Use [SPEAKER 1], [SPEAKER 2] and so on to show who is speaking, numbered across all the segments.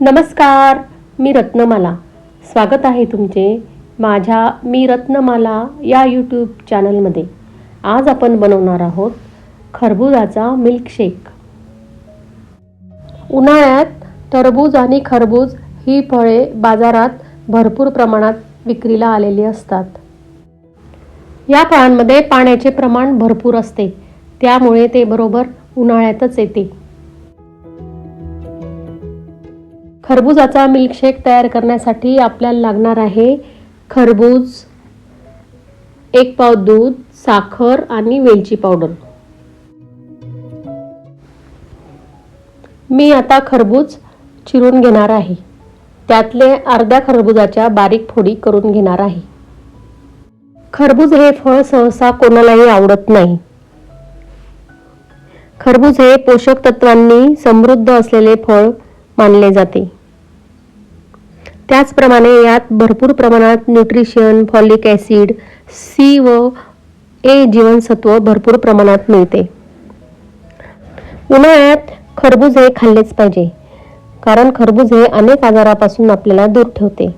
[SPEAKER 1] नमस्कार मी रत्नमाला. स्वागत आहे तुमचे माझ्या मी रत्नमाला या यूट्यूब चॅनलमध्ये आज आपण बनवणार आहोत खरबुजाचा मिल्कशेक उन्हाळ्यात टरबूज आणि खरबूज ही फळे बाजारात भरपूर प्रमाणात विक्रीला आलेली असतात. या फळांमध्ये पाण्याचे प्रमाण भरपूर असते. त्यामुळे ते बरोबर उन्हाळ्यातच येते. खरबुजाचा मिल्कशेक तयार करण्यासाठी आपल्याला लागणार आहे खरबूज एक पाव दूध साखर आणि वेलची पावडर मी आता खरबूज चिरून घेणार आहे. त्यातले अर्ध्या खरबुजाच्या बारीक फोडी करून घेणार आहे. खरबूज हे फळ सहसा कोणालाही आवडत नाही. खरबूज हे पोषक तत्वांनी समृद्ध असलेले फळ मानले जाते. त्याचप्रमाणे यात भरपूर प्रमाणात न्यूट्रिशन फॉलिक ॲसिड सी व ए जीवनसत्व भरपूर प्रमाणात मिळते. उन्हाळ्यात खरबूज हे खाल्लेच पाहिजे कारण खरबूज हे अनेक आजारापासून आपल्याला दूर ठेवते.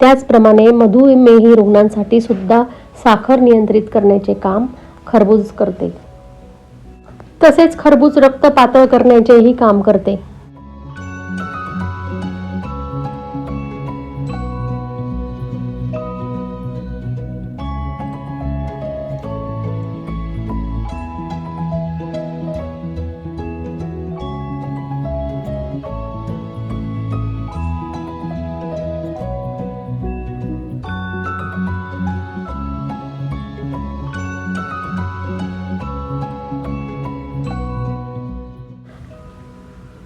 [SPEAKER 1] त्याचप्रमाणे मधुमेही रुग्णांसाठी सुद्धा साखर नियंत्रित करण्याचे काम खरबूज करते. तसेच खरबूज रक्त पातळ करण्याचेही काम करते.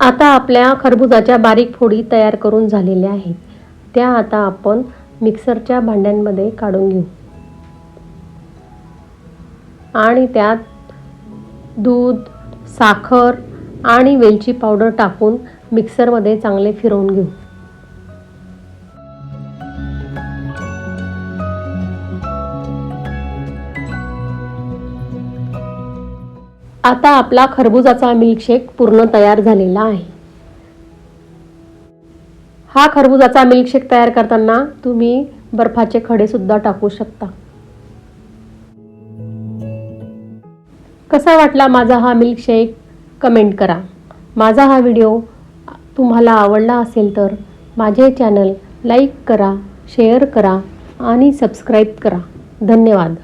[SPEAKER 1] आता आपल्या खरबुजाच्या बारीक फोडी तयार करून झालेल्या आहेत. त्या आता आपण मिक्सरच्या भांड्यांमध्ये काढून घेऊ. आणि त्यात दूध साखर आणि वेलची पावडर टाकून मिक्सरमध्ये चांगले फिरवून घेऊ. आता आपला खरबुजाचा मिल्कशेक पूर्ण तयार झालेला आहे. हा खरबुजाचा मिल्कशेक तयार करताना तुम्ही बर्फाचे खडे सुद्धा टाकू शकता. कसा वाटला माझा हा मिल्कशेक कमेंट करा. माझा हा व्हिडिओ तुम्हाला आवडला असेल तर माझे चॅनल लाईक करा शेअर करा आणि सबस्क्राईब करा. धन्यवाद.